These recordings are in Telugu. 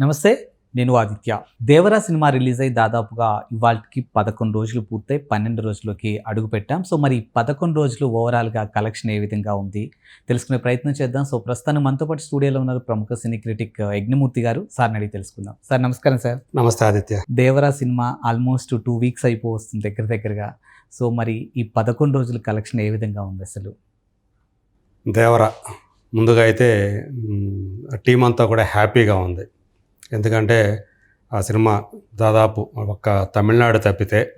నమస్తే నేను ఆదిత్య. దేవరా సినిమా రిలీజ్ అయి దాదాపుగా ఇవాళకి పదకొండు రోజులు పూర్తయి పన్నెండు రోజులకి అడుగు పెట్టాం. సో మరి పదకొండు రోజులు ఓవరాల్గా కలెక్షన్ ఏ విధంగా ఉంది? తెలుసుకునే ప్రయత్నం చేద్దాం. సో ప్రస్తుతానికి మనతో పాటు స్టూడియోలో ఉన్నారు ప్రముఖ సినీ క్రిటిక్ యజ్ఞమూర్తి గారు. సార్ని అడిగి తెలుసుకుందాం. సార్ నమస్కారం సార్. నమస్తే Aditya. Devara cinema almost two weeks అయిపోతుంది దగ్గర దగ్గరగా. సో మరి ఈ పదకొండు రోజుల కలెక్షన్ ఏ విధంగా ఉంది అసలు? దేవర ముందుగా అయితే టీం అంతా కూడా హ్యాపీగా ఉంది. ఎందుకంటే ఆ సినిమా దాదాపు ఒక తమిళనాడు తప్పితే.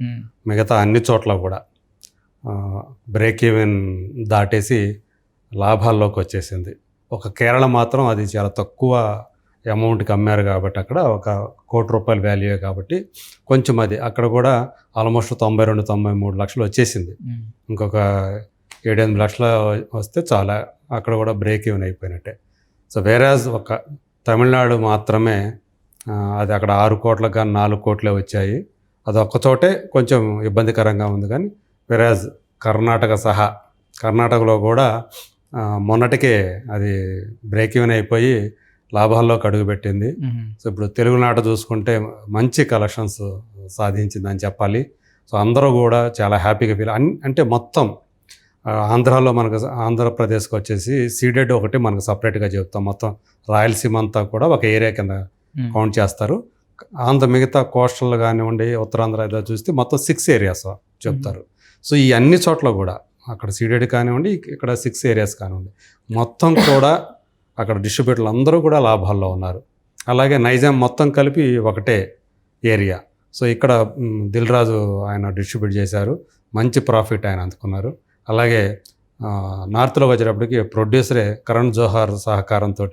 మిగతా అన్ని చోట్ల కూడా బ్రేక్ ఈవెన్ దాటేసి లాభాల్లోకి వచ్చేసింది ఒక కేరళ మాత్రం అది చాలా తక్కువ అమౌంట్కి అమ్మారు కాబట్టి అక్కడ ఒక కోటి రూపాయల వాల్యూ కాబట్టి కొంచెం అది అక్కడ కూడా ఆల్మోస్ట్ తొంభై రెండు తొంభై మూడు లక్షలు వచ్చేసింది. ఇంకొక ఏడెనిమిది లక్షల వస్తే చాలా అక్కడ కూడా బ్రేక్ ఈవెన్ అయిపోయినట్టే సో వేరాజ్ ఒక తమిళనాడు మాత్రమే అది అక్కడ ఆరు కోట్ల కానీ నాలుగు కోట్లే వచ్చాయి. అది ఒక్క చోటే కొంచెం ఇబ్బందికరంగా ఉంది కానీ వేరాజ్ కర్ణాటక సహా కర్ణాటకలో కూడా మొన్నటికే అది బ్రేక్ ఈవెన్ అయిపోయి లాభాల్లోకి అడుగుపెట్టింది. సో ఇప్పుడు తెలుగునాట చూసుకుంటే మంచి కలెక్షన్స్ సాధించిందని చెప్పాలి. సో అందరూ కూడా చాలా హ్యాపీగా ఫీల్ అన్ అంటే మొత్తం ఆంధ్రాలో మనకు ఆంధ్రప్రదేశ్కి వచ్చేసి సీడెడ్ ఒకటి మనకు సపరేట్గా చెప్తాం మొత్తం రాయలసీమ అంతా కూడా ఒక ఏరియా కింద. కౌంట్ చేస్తారు. ఆంధ్ర మిగతా కోస్టల్ కానివ్వండి ఉత్తరాంధ్ర ఏదో చూస్తే మొత్తం సిక్స్ ఏరియాస్ చెప్తారు. సో ఈ అన్ని చోట్ల కూడా అక్కడ సీడెడ్ కానివ్వండి ఇక్కడ సిక్స్ ఏరియాస్ కానివ్వండి మొత్తం కూడా అక్కడ డిస్ట్రిబ్యూటర్లు అందరూ కూడా లాభాల్లో ఉన్నారు. అలాగే నైజాం మొత్తం కలిపి ఒకటే ఏరియా. సో ఇక్కడ మ్, దిల్ రాజు ఆయన డిస్ట్రిబ్యూట్ చేశారు. మంచి ప్రాఫిట్ ఆయన అందుకున్నారు. అలాగే నార్త్లో వచ్చేటప్పటికి ప్రొడ్యూసరే కరణ్ జోహార్ సహకారంతో.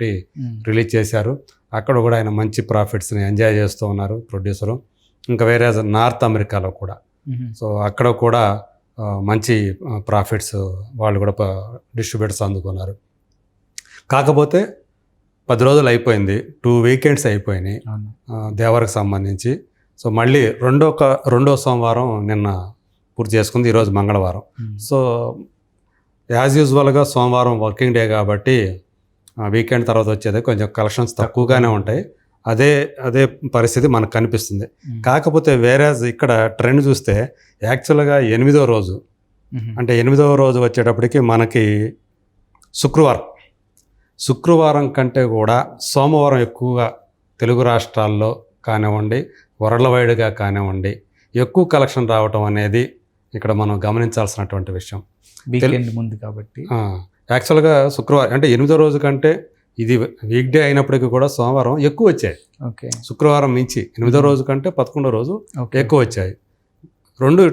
రిలీజ్ చేశారు. అక్కడ కూడా ఆయన మంచి ప్రాఫిట్స్ని ఎంజాయ్ చేస్తూ ఉన్నారు ప్రొడ్యూసరు. ఇంకా వేరే నార్త్ అమెరికాలో కూడా. సో అక్కడ కూడా మంచి ప్రాఫిట్స్ వాళ్ళు కూడా డిస్ట్రిబ్యూటర్స్ అందుకున్నారు. కాకపోతే పది రోజులు అయిపోయింది. టూ వీకెండ్స్ అయిపోయినాయి. దేవరకు సంబంధించి. సో మళ్ళీ రెండో రెండో సోమవారం నిన్న పూర్తి చేసుకుంది ఈరోజు మంగళవారం. సో యాజ్ యూజువల్గా సోమవారం వర్కింగ్ డే కాబట్టి వీకెండ్ తర్వాత వచ్చేది కొంచెం కలెక్షన్స్ తక్కువగానే ఉంటాయి అదే అదే పరిస్థితి మనకు కనిపిస్తుంది. కాకపోతే వేరే ఇక్కడ ట్రెండ్ చూస్తే యాక్చువల్గా ఎనిమిదో రోజు. అంటే ఎనిమిదవ రోజు వచ్చేటప్పటికి మనకి శుక్రవారం శుక్రవారం కంటే కూడా సోమవారం ఎక్కువగా తెలుగు రాష్ట్రాల్లో కానివ్వండి వరల్డ్ కానివ్వండి ఎక్కువ కలెక్షన్ రావటం అనేది ఇక్కడ మనం గమనించాల్సినటువంటి విషయం. వీకెండ్ ముందు కాబట్టి. యాక్చువల్గా శుక్రవారం అంటే ఎనిమిదో రోజు కంటే ఇది వీక్ డే అయినప్పటికీ కూడా సోమవారం ఎక్కువ వచ్చాయి. ఓకే. శుక్రవారం మించి ఎనిమిదో రోజు కంటే పదకొండో రోజు ఎక్కువ వచ్చాయి. రెండు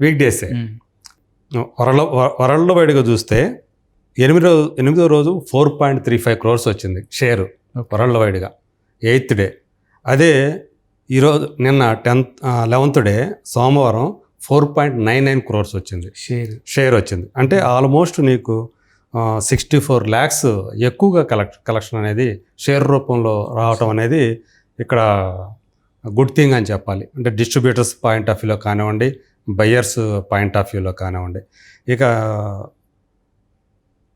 వీక్ డేసే మ్మ్. వరల్డ్ వరల్డ్ వైడ్గా చూస్తే ఎనిమిదో ఎనిమిదో రోజు four point three five crores వచ్చింది షేరు. వరల్డ్ వైడ్గా ఎయిత్ డే అదే ఈరోజు నిన్న టెన్త్ లెవెంత్ డే సోమవారం four point nine nine crores వచ్చింది. షేర్. షేర్ వచ్చింది. అంటే ఆల్మోస్ట్ నీకు సిక్స్టీ ఫోర్ ల్యాక్స్ ఎక్కువగా కలెక్ట్ కలెక్షన్ అనేది షేర్ రూపంలో రావటం అనేది ఇక్కడ గుడ్ థింగ్ అని చెప్పాలి. అంటే డిస్ట్రిబ్యూటర్స్ పాయింట్ ఆఫ్ వ్యూలో కానివ్వండి బయ్యర్స్ పాయింట్ ఆఫ్ వ్యూలో కానివ్వండి. ఇక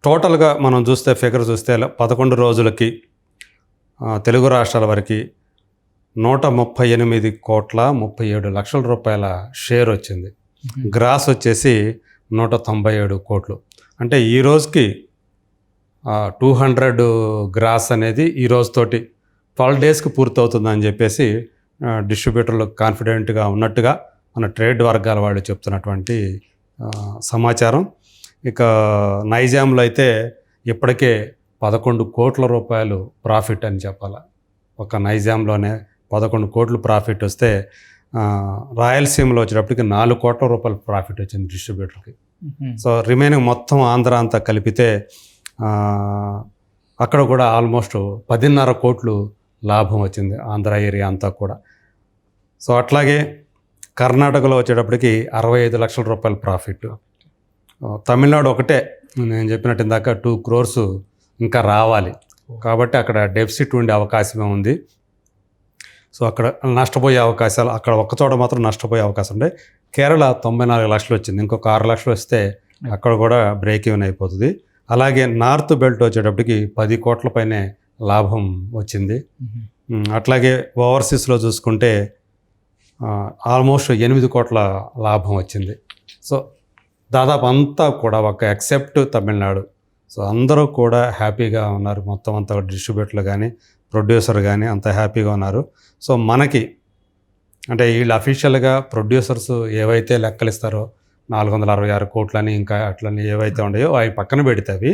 టోటల్గా మనం చూస్తే ఫిగర్ చూస్తే పదకొండు రోజులకి తెలుగు రాష్ట్రాల వరకు నూట ముప్పై ఎనిమిది కోట్ల ముప్పై ఏడు లక్షల రూపాయల షేర్ వచ్చింది. గ్రాస్ వచ్చేసి నూట తొంభై ఏడు కోట్లు. అంటే ఈ రోజుకి టూ హండ్రెడ్ గ్రాస్ అనేది ఈ రోజుతోటి ట్వెల్వ్ డేస్కి పూర్తవుతుందని చెప్పేసి డిస్ట్రిబ్యూటర్లు కాన్ఫిడెంట్గా ఉన్నట్టుగా మన ట్రేడ్ వర్గాల వాళ్ళు చెప్తున్నటువంటి సమాచారం. ఇక నైజాంలో అయితే ఇప్పటికే పదకొండు కోట్ల రూపాయలు ప్రాఫిట్ అని చెప్పాలి. ఒక నైజాంలోనే పదకొండు కోట్లు ప్రాఫిట్ వస్తే రాయలసీమలో వచ్చేటప్పటికి నాలుగు కోట్ల రూపాయల ప్రాఫిట్ వచ్చింది డిస్ట్రిబ్యూటర్కి. సో రిమైనింగ్ మొత్తం ఆంధ్ర అంతా కలిపితే అక్కడ కూడా ఆల్మోస్ట్ పదిన్నర కోట్లు లాభం వచ్చింది ఆంధ్ర ఏరియా అంతా కూడా. సో అట్లాగే కర్ణాటకలో వచ్చేటప్పటికి అరవై ఐదు లక్షల రూపాయల ప్రాఫిట్. తమిళనాడు ఒకటే. నేను చెప్పినట్టు ఇందాక టూ క్రోర్స్ ఇంకా రావాలి. కాబట్టి అక్కడ డెఫిసిట్ ఉండే అవకాశమే ఉంది. సో అక్కడ నష్టపోయే అవకాశాలు అక్కడ ఒక్క చోట మాత్రం నష్టపోయే అవకాశం ఉండే. కేరళ తొంభై నాలుగు లక్షలు వచ్చింది. ఇంకొక ఆరు లక్షలు వస్తే అక్కడ కూడా బ్రేక్ ఈవెన్ అయిపోతుంది. అలాగే నార్త్ బెల్ట్ వచ్చేటప్పటికి పది కోట్ల పైనే లాభం వచ్చింది. ఉమ్, అట్లాగే ఓవర్సీస్లో చూసుకుంటే ఆల్మోస్ట్ ఎనిమిది కోట్ల లాభం వచ్చింది. సో దాదాపు అంతా కూడా ఒక ఎక్సెప్ట్ తమిళనాడు. సో అందరూ కూడా హ్యాపీగా ఉన్నారు. మొత్తం అంతా డిస్ట్రిబ్యూటర్లు కానీ ప్రొడ్యూసర్ కానీ అంత హ్యాపీగా ఉన్నారు. సో మనకి అంటే వీళ్ళు అఫీషియల్గా ప్రొడ్యూసర్స్ ఏవైతే లెక్కలు ఇస్తారో నాలుగు వందల అరవై ఆరు కోట్లని ఇంకా అట్లని ఏవైతే ఉన్నాయో అవి పక్కన పెడితే అవి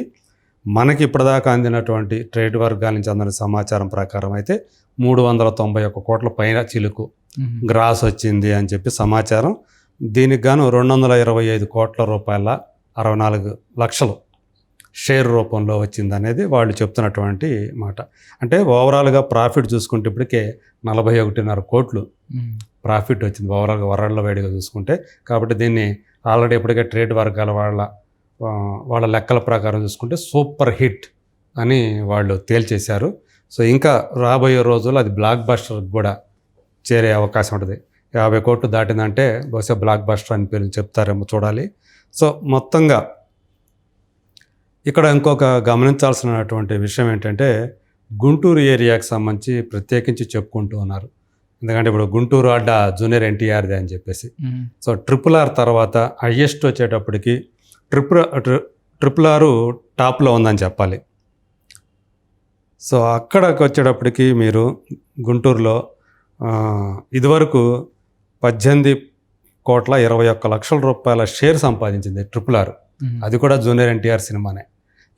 మనకి ఇప్పటిదాకా అందినటువంటి ట్రేడ్ వర్గాల నుంచి అందిన సమాచారం ప్రకారం అయితే మూడు వందల తొంభై ఒక్క కోట్ల పైన చిలుకు గ్రాస్ వచ్చింది అని చెప్పి సమాచారం. దీనికి గాను రెండు వందల ఇరవై ఐదు కోట్ల రూపాయల అరవై నాలుగు లక్షలు షేర్ రూపంలో వచ్చింది అనేది వాళ్ళు చెప్తున్నటువంటి మాట. అంటే ఓవరాల్గా ప్రాఫిట్ చూసుకుంటే ఇప్పటికే నలభై ఒకటిన్నర కోట్లు ప్రాఫిట్ వచ్చింది. ఓవరాల్గా వరల్డ్ వైడ్గా చూసుకుంటే కాబట్టి దీన్ని ఆల్రెడీ ఇప్పటికే ట్రేడ్ వర్గాల వాళ్ళ వాళ్ళ లెక్కల ప్రకారం చూసుకుంటే సూపర్ హిట్ అని వాళ్ళు తేల్చేశారు. సో ఇంకా రాబోయే రోజుల్లో అది బ్లాక్ బస్టర్ కూడా చేరే అవకాశం ఉంటుంది. యాభై కోట్లు దాటిందంటే బహుశా బ్లాక్ బస్టర్ అని పేరు చెప్తారేమో చూడాలి. సో మొత్తంగా ఇక్కడ ఇంకొక గమనించాల్సినటువంటి విషయం ఏంటంటే గుంటూరు ఏరియాకి సంబంధించి ప్రత్యేకించి చెప్పుకుంటూ ఉన్నారు. ఎందుకంటే ఇప్పుడు గుంటూరు అడ్డ జూనియర్ ఎన్టీఆర్ది అని చెప్పేసి. సో ట్రిపుల్ ఆర్ తర్వాత హయ్యెస్ట్ వచ్చేటప్పటికి ట్రిపుల్ ట్రి- ట్రిపుల్ ఆరు టాప్లో ఉందని చెప్పాలి. సో అక్కడికి వచ్చేటప్పటికి మీరు గుంటూరులో ఇదివరకు పద్దెనిమిది కోట్ల ఇరవై ఒక్క లక్షల రూపాయల షేర్ సంపాదించింది ట్రిపుల్ ఆర్. అది కూడా జూనియర్ ఎన్టీఆర్ సినిమానే.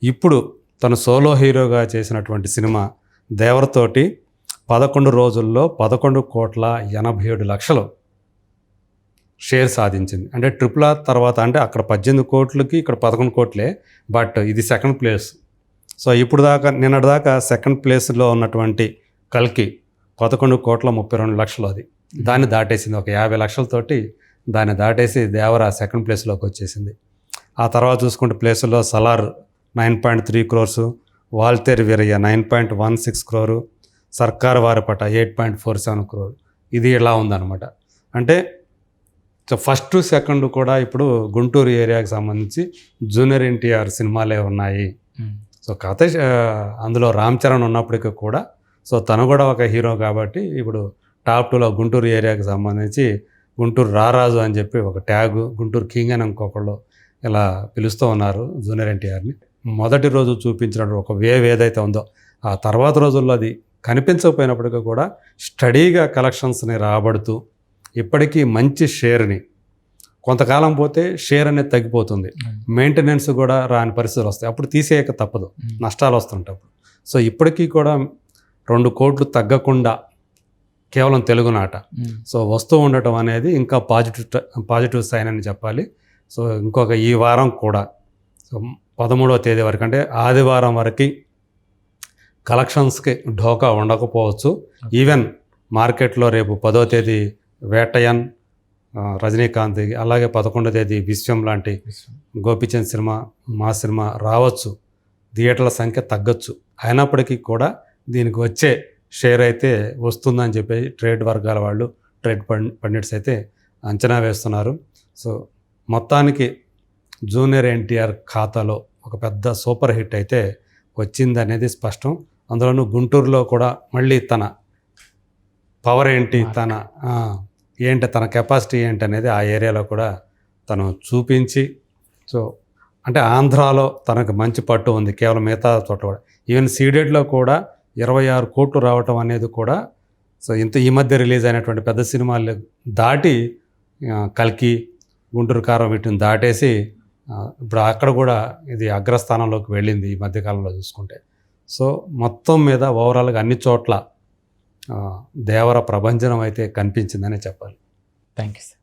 ఇప్పుడు తను సోలో హీరోగా చేసినటువంటి సినిమా దేవరతోటి పదకొండు రోజుల్లో పదకొండు కోట్ల ఎనభై ఏడు లక్షలు షేర్ సాధించింది. అంటే ట్రిపుల్ ఆర్ తర్వాత అంటే అక్కడ పద్దెనిమిది కోట్లకి ఇక్కడ పదకొండు కోట్లే బట్ ఇది సెకండ్ ప్లేస్. సో ఇప్పుడు దాకా నిన్నటి దాకా సెకండ్ ప్లేస్లో ఉన్నటువంటి కల్కి పదకొండు కోట్ల ముప్పై రెండు లక్షలు అది. దాన్ని దాటేసింది ఒక యాభై లక్షలతోటి దాన్ని దాటేసి దేవర సెకండ్ ప్లేస్లోకి వచ్చేసింది. ఆ తర్వాత చూసుకుంటే ప్లేసుల్లో Salaar nine point three crores Waltair Veerayya nine point one six crore Sarkar Vaaripata eight point four seven crore ఇది ఇలా ఉందన్నమాట? అంటే సో ఫస్ట్ సెకండ్ కూడా ఇప్పుడు గుంటూరు ఏరియాకి సంబంధించి జూనియర్ ఎన్టీఆర్ సినిమాలే ఉన్నాయి. సో కథ అందులో రామ్ చరణ్ ఉన్నప్పటికీ కూడా సో తను కూడా ఒక హీరో కాబట్టి ఇప్పుడు టాప్ టూలో గుంటూరు ఏరియాకి సంబంధించి గుంటూరు రారాజు అని చెప్పి ఒక ట్యాగ్ గుంటూరు కింగ్ అని ఇంకొకళ్ళు ఇలా పిలుస్తూ ఉన్నారు జూనియర్ ఎన్టీఆర్ని. మొదటి రోజు చూపించిన ఒక వేవ్ ఏదైతే ఉందో ఆ తర్వాత రోజుల్లో అది కనిపించకపోయినప్పటికీ కూడా స్టడీగా కలెక్షన్స్ని రాబడుతూ ఇప్పటికీ మంచి షేర్ని కొంతకాలం పోతే షేర్ అనేది తగ్గిపోతుంది. మెయింటెనెన్స్ కూడా రాని పరిస్థితులు వస్తాయి. అప్పుడు తీసేయక తప్పదు. నష్టాలు వస్తుంటాయి. సో ఇప్పటికీ కూడా రెండు కోట్లు తగ్గకుండా కేవలం తెలుగు నాట సో వస్తూ ఉండటం అనేది ఇంకా పాజిటివ్ పాజిటివ్ సైన్ అని చెప్పాలి. సో ఇంకొక ఈ వారం కూడా సో పదమూడవ తేదీ వరకు అంటే ఆదివారం వరకు కలెక్షన్స్కి ఢోకా ఉండకపోవచ్చు. ఈవెన్ మార్కెట్లో రేపు పదో తేదీ వేటయన్ రజనీకాంత్ అలాగే పదకొండో తేదీ విశ్వం లాంటి గోపిచంద్ సినిమా మా సినిమా రావచ్చు. థియేటర్ల సంఖ్య తగ్గొచ్చు. అయినప్పటికీ కూడా దీనికి వచ్చే షేర్ అయితే వస్తుందని చెప్పి ట్రేడ్ వర్గాల వాళ్ళు ట్రేడ్ పండిట్స్ అయితే అంచనా వేస్తున్నారు. సో మొత్తానికి జూనియర్ ఎన్టీఆర్ ఖాతాలో ఒక పెద్ద సూపర్ హిట్ అయితే వచ్చింది అనేది స్పష్టం. అందులోనూ గుంటూరులో కూడా మళ్ళీ తన పవర్ ఏంటి తన ఏంటి తన కెపాసిటీ ఏంటి అనేది ఆ ఏరియాలో కూడా తను చూపించి సో అంటే ఆంధ్రాలో తనకు మంచి పట్టు ఉంది కేవలం మిగతా చోట కూడా. ఈవెన్ సీడెడ్లో కూడా ఇరవై ఆరు కోట్లు రావటం అనేది కూడా సో ఇంత ఈ మధ్య రిలీజ్ అయినటువంటి పెద్ద సినిమాలు దాటి కల్కి గుంటూరు కారం వీటిని దాటేసి ఇప్పుడు అక్కడ కూడా ఇది అగ్రస్థానంలోకి వెళ్ళింది ఈ మధ్యకాలంలో చూసుకుంటే. సో మొత్తం మీద ఓవరాల్గా అన్ని చోట్ల దేవర ప్రభంజనం అయితే కనిపించిందనే చెప్పాలి. Thank you sir